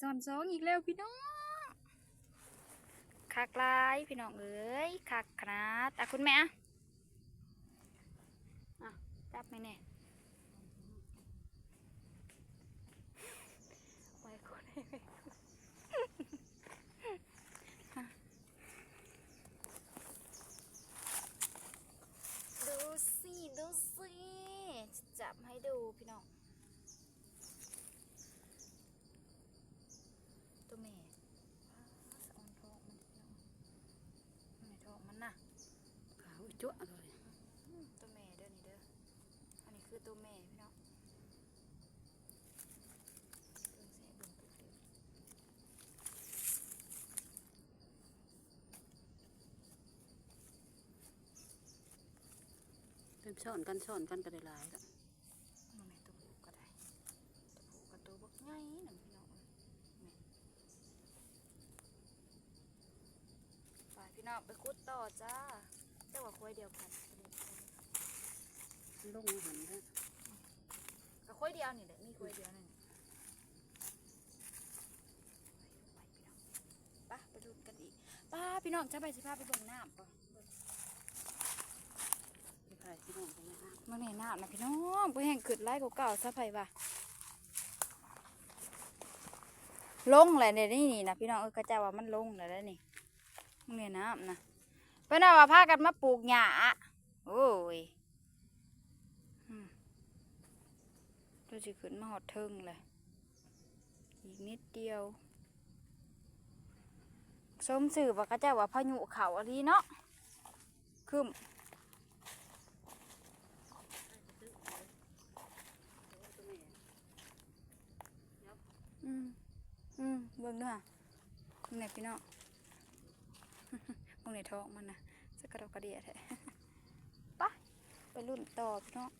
สอนสองอีกแล้วพี่น้องคักไลายพี่น้องเอ้ยคักขนาดอะคุณแม่อะจับไหมเนี่ยไว้ก่อนให้ไว้ก่อนดูสิดูสิจับให้ดูพี่น้อง ตัวแม่สะออนทองมันพี่น้องแม่ทองมันน่ะ ขาว จั่วเลยตัวแม่เด้อนี่เด้อ อันนี้คือตัวแม่พี่น้องเบิ่งแซ่เบิ่งตุ๊กเดียวเป็นช่อนกันช่อนกันก็ได้หลายล้วมันแม่ตัวผู้ก็ได้ตัวผู้กับตัวบักใหญ่นั่นพี่น้องแม่ไปพี่น้องไปคุดต่อจ้า แต่ว่าคุยเดียวกันลงมาหันแล้วกับคุยเดียวนี่แหละมีคุยเดียวนั่นไปไปดูกันอีกป้าพี่น้องจะไปสิพาไปเบิ่งน้ำป่ะพี่ไผ่พี่น้องกันนะมื่อนี่น้ำนะพี่น้องไปแห่งขึ้นไล่เก่าๆซะไผว่ะลงเลยเนี่ยนี่นี่นะพี่น้องเออกระจายว่ามันลงเลยแล้วนี่มื่อนี่น้ำนะ เป็นอาว่าพากันมาปลูกหญ้าโอ้ยอืมดูสิขึ้นมาหอดเทิงเลย อีกนิดเดียวสมสื่อว่ากระจายว่าพายุเขาอะไรเนาะคืมอืม อืม เบิ่งด้วยมึงไหนพี่น้อง มึงในท้องมันนะสกกระดอกกระเดียแท้ไปไปรุ่นต่อพี่น้อง